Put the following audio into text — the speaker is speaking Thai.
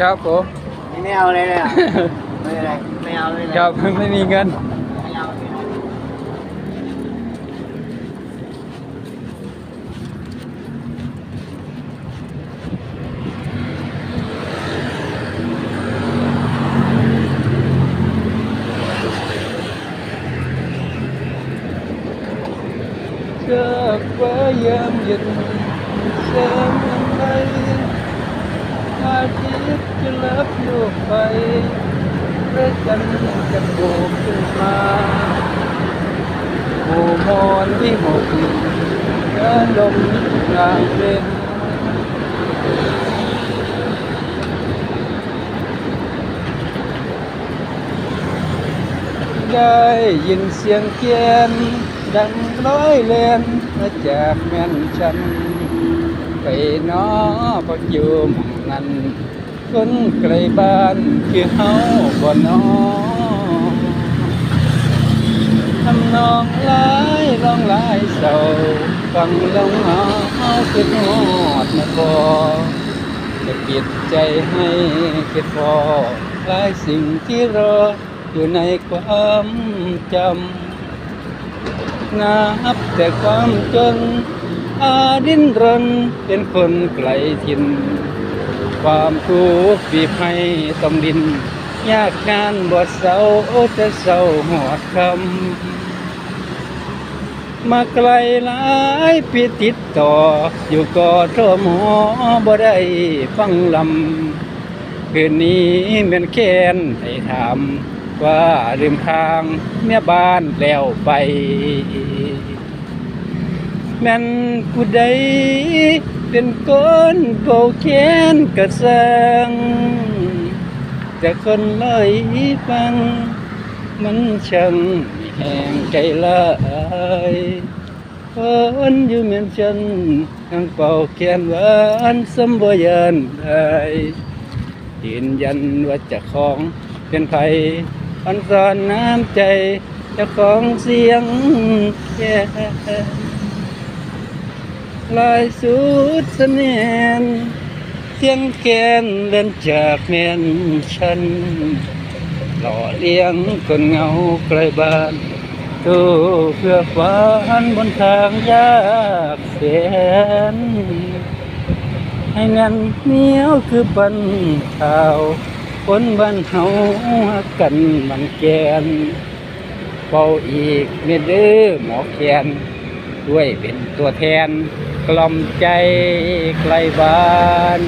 ครับผมไม่เอาเลยเลยอะไม่อะไรไม่เอาเลยเลยครับไม่มีเงินไม่เอาเลยนะเชือกฟ้ายามเย็นแสงอะไร อาทิตย์จะลับโลกไปพระจันทร์จะโบกขึ้นมาโได้ยินเสียงเกียนดังร้อยเลนมาจากแม่นฉันไปน้อกอยู่มองนั้นคนไกลบ้านคือเฮาบ่น้อทำนองหลายร้องหลายเศร้าฟังลงเฮาคือหอดนะพอจะปิดใจให้คิดพอหลายสิ่งที่รออยู่ในความจำนับแต่ความจน อาดินรนเป็นคนไกลถิ่น ความทุกข์บีบให้ต้องดิน ยากงานบวเศร้าจะเศร้าหอดคำ มาไกลหลายปีติดต่อ อยู่กอทหมอบ่ได้ฟังลำคืนนี้แม่นแค้นให้ถามว่าริมทางเมียบ้านแล้วไป แม่นผู้ใดเป็นคนเป่าแค้นกระสังแต่คนเลยฟัง มันช่างแห่งใจละายคนอยู่เมียนฉันยังเป่าแคนหวานสมบูรณ์ได้ยืนยันว่าจะของเป็นไผอันสอนน้ำใจจะของเสียงแค่ ลายสุดเสน่ห์เสียงแคนเล่นจากแม่นฉัน หล่อเลี้ยงคนเหงาไกลบ้านตู้เพื่อฝันบนทางยากแสนให้แน่นเหนียวคือปันข่าวคนบ้านเฮาฮักกันมันแกนเป่าอีกเมเด้อหมอแคน ด้วยเป็นตัวแทนกล่อมใจใกล้บ้าน